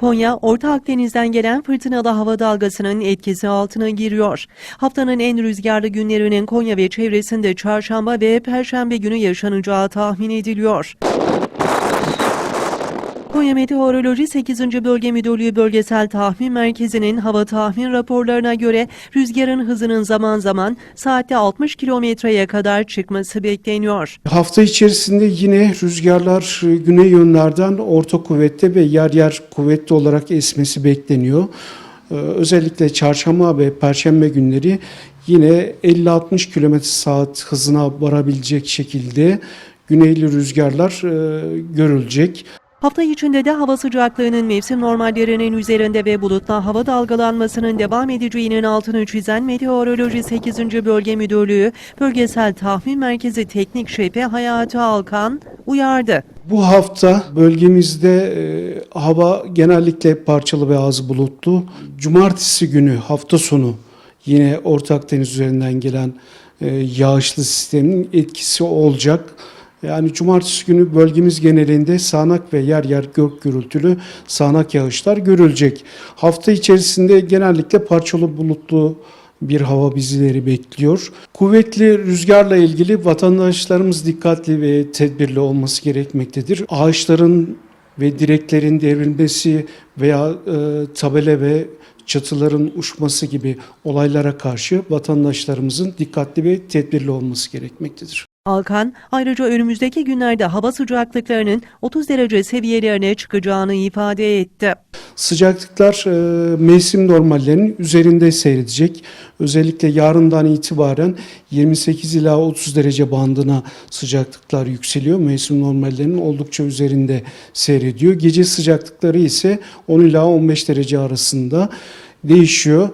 Konya, Orta Akdeniz'den gelen fırtınalı hava dalgasının etkisi altına giriyor. Haftanın en rüzgarlı günlerinin Konya ve çevresinde çarşamba ve perşembe günü yaşanacağı tahmin ediliyor. Konya Meteoroloji 8. Bölge Müdürlüğü Bölgesel Tahmin Merkezi'nin hava tahmin raporlarına göre rüzgarın hızının zaman zaman saatte 60 kilometreye kadar çıkması bekleniyor. Hafta içerisinde yine rüzgarlar e, güney yönlerden orta kuvvette ve yer yer kuvvetli olarak esmesi bekleniyor. Ee, Özellikle çarşamba ve perşembe günleri yine 50-60 km saat hızına varabilecek şekilde güneyli rüzgarlar e, görülecek. Hafta içinde de hava sıcaklığının mevsim normallerinin üzerinde ve bulutlu hava dalgalanmasının devam edeceğinin altını çizen Meteoroloji 8. Bölge Müdürlüğü Bölgesel Tahmin Merkezi Teknik Şefi Hayati Alkan uyardı. Bu hafta bölgemizde e, hava genellikle parçalı ve az bulutlu. Cumartesi günü hafta sonu yine Orta Akdeniz üzerinden gelen e, yağışlı sistemin etkisi olacak. Yani cumartesi günü bölgemiz genelinde sağanak ve yer yer gök gürültülü sağanak yağışlar görülecek. Hafta içerisinde genellikle parçalı bulutlu bir hava bizleri bekliyor. Kuvvetli rüzgarla ilgili vatandaşlarımız dikkatli ve tedbirli olması gerekmektedir. Ağaçların ve direklerin devrilmesi veya e, tabela ve çatıların uçması gibi olaylara karşı vatandaşlarımızın dikkatli ve tedbirli olması gerekmektedir. Alkan ayrıca önümüzdeki günlerde hava sıcaklıklarının 30 derece seviyelerine çıkacağını ifade etti. Sıcaklıklar e, mevsim normallerinin üzerinde seyredecek. Özellikle yarından itibaren 28 ila 30 derece bandına sıcaklıklar yükseliyor. Mevsim normallerinin oldukça üzerinde seyrediyor. Gece sıcaklıkları ise 10 ila 15 derece arasında değişiyor.